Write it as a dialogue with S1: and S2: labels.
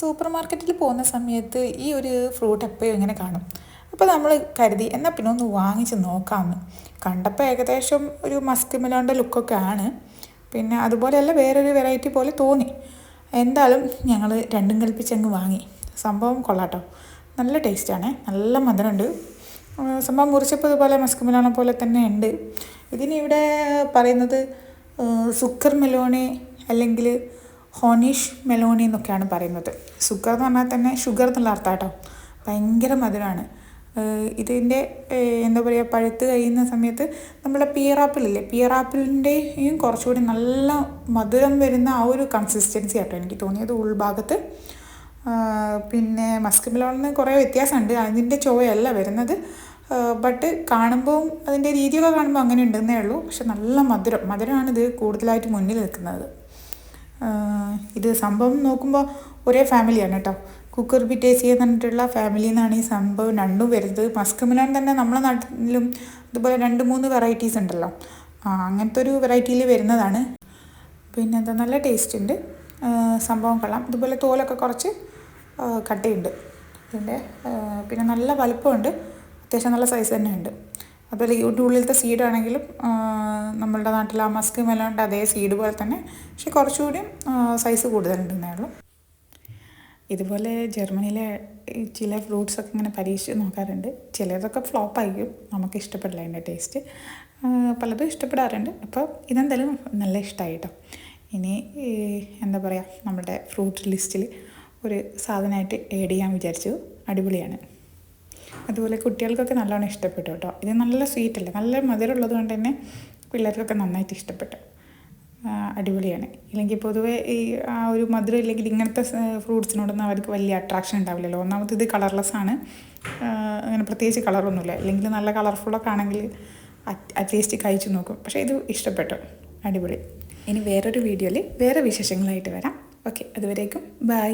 S1: Super മാർക്കറ്റിൽ പോകുന്ന സമയത്ത് ഈ ഒരു ഫ്രൂട്ട് എപ്പോഴും ഇങ്ങനെ കാണും. അപ്പോൾ നമ്മൾ കരുതി എന്നാൽ പിന്നെ ഒന്ന് വാങ്ങിച്ച് നോക്കാമെന്ന് കണ്ടപ്പോൾ ഏകദേശം ഒരു മസ്ക് മെലോന്റെ ലുക്കൊക്കെ ആണ് പിന്നെ അതുപോലെയല്ല വേറൊരു വെറൈറ്റി പോലെ തോന്നി. എന്തായാലും ഞങ്ങൾ രണ്ടും കൽപ്പിച്ചങ്ങ് വാങ്ങി. സംഭവം കൊള്ളാട്ടോ. നല്ല ടേസ്റ്റാണ്. നല്ല മധുരമുണ്ട് സംഭവം മുറിച്ചപ്പോൾ ഇതുപോലെ മസ്ക് മെലോണ പോലെ തന്നെ ഉണ്ട്. ഇതിനിവിടെ പറയുന്നത് സുക്കർ മെലോണി അല്ലെങ്കിൽ ഹോണിഷ് മെലോണി എന്നൊക്കെയാണ് പറയുന്നത്. സുഗർ എന്ന് പറഞ്ഞാൽ തന്നെ ഷുഗർ എന്നുള്ള അർത്ഥം കേട്ടോ. ഭയങ്കര മധുരമാണ്. ഇതിന്റെ എന്താ പറയുക പഴുത്ത് കഴിയുന്ന സമയത്ത് നമ്മുടെ പിയറാപ്പിളില്ലേ പിയറാപ്പിളിന്റെയും കുറച്ചുകൂടി നല്ല മധുരം വരുന്ന ആ ഒരു കൺസിസ്റ്റൻസി ആട്ടോ എനിക്ക് തോന്നിയത് ഉൾഭാഗത്ത്. പിന്നെ മസ്ക് മെലോണിന് കുറേ വ്യത്യാസമുണ്ട്. അതിന്റെ ചുവയല്ല വരുന്നത്. ബട്ട് കാണുമ്പോൾ അതിന്റെ രീതിയൊക്കെ കാണുമ്പോൾ അങ്ങനെ ഉണ്ടെന്നേ ഉള്ളൂ. പക്ഷെ നല്ല മധുരം. മധുരമാണ് ഇത് കൂടുതലായിട്ട് മുന്നിൽ നിൽക്കുന്നത്. ഇത് സംഭവം നോക്കുമ്പോൾ ഒരേ ഫാമിലിയാണ് കേട്ടോ. കുക്കർ ബിറ്റേസി എന്ന് പറഞ്ഞിട്ടുള്ള ഫാമിലിയിൽ നിന്നാണ് ഈ സംഭവം രണ്ടും വരുന്നത്. മസ്കമിലാൻ തന്നെ നമ്മളെ നാട്ടിലും ഇതുപോലെ രണ്ട് മൂന്ന് വെറൈറ്റീസ് ഉണ്ടല്ലോ. അങ്ങനത്തെ ഒരു വെറൈറ്റിയിൽ വരുന്നതാണ്. പിന്നെ എന്താ നല്ല ടേസ്റ്റ് ഉണ്ട്. സംഭവം കൊള്ളാം. ഇതുപോലെ തോലൊക്കെ കുറച്ച് കട്ടിയുണ്ട്. ഇതിന്റെ പിന്നെ നല്ല വലുപ്പമുണ്ട്. അത്യാവശ്യം നല്ല സൈസ് തന്നെ ഉണ്ട്. അതുപോലെ ഉള്ളിലത്തെ സീഡാണെങ്കിലും നമ്മളുടെ നാട്ടിൽ ആ മസ്ക് മെലോണിന്റെ അതേ സീഡ് പോലെ തന്നെ പക്ഷെ കുറച്ചുകൂടി സൈസ് കൂടുതലുണ്ടെന്നേ ഉള്ളൂ. ഇതുപോലെ ജർമ്മനിയിലെ ചില ഫ്രൂട്ട്സ് ഒക്കെ ഇങ്ങനെ പരീക്ഷിച്ച് നോക്കാറുണ്ട്. ചിലതൊക്കെ ഫ്ലോപ്പ് ആയിരിക്കും നമുക്ക് ഇഷ്ടപ്പെടില്ല അതിന്റെ ടേസ്റ്റ് പലതും ഇഷ്ടപ്പെടാറുണ്ട്. അപ്പോൾ ഇതെന്തായാലും നല്ല ഇഷ്ടമായി കേട്ടോ ഇനി എന്താ പറയുക നമ്മുടെ ഫ്രൂട്ട് ലിസ്റ്റിൽ ഒരു സാധനമായിട്ട് ആഡ് ചെയ്യാൻ വിചാരിച്ചു. അടിപൊളിയാണ്. അതുപോലെ കുട്ടികൾക്കൊക്കെ നല്ലോണം ഇഷ്ടപ്പെട്ടു കേട്ടോ. ഇത് നല്ല സ്വീറ്റ് അല്ലേ? നല്ല മധുരമുള്ളത് കൊണ്ട് തന്നെ പിള്ളേർക്കൊക്കെ നന്നായിട്ട് ഇഷ്ടപ്പെട്ടു. അടിപൊളിയാണ്. ഇല്ലെങ്കിൽ പൊതുവേ ഈ ആ ഒരു മധുരം ഇല്ലെങ്കിൽ ഇങ്ങനത്തെ ഫ്രൂട്ട്സിനോടൊന്നും അവർക്ക് വലിയ അട്രാക്ഷൻ ഉണ്ടാവില്ലല്ലോ. ഒന്നാമത് ഇത് കളർലെസ് ആണ്. അങ്ങനെ പ്രത്യേകിച്ച് കളറൊന്നുമില്ല അല്ലെങ്കിൽ നല്ല കളർഫുള്ളൊക്കെ ആണെങ്കിൽ അറ്റ്ലീസ്റ്റ് കഴിച്ചു നോക്കും. പക്ഷേ ഇത് ഇഷ്ടപ്പെട്ടു. അടിപൊളി. ഇനി വേറൊരു വീഡിയോയിൽ വേറെ വിശേഷങ്ങളായിട്ട് വരാം. ഓക്കെ അതുവരേക്കും. ബൈ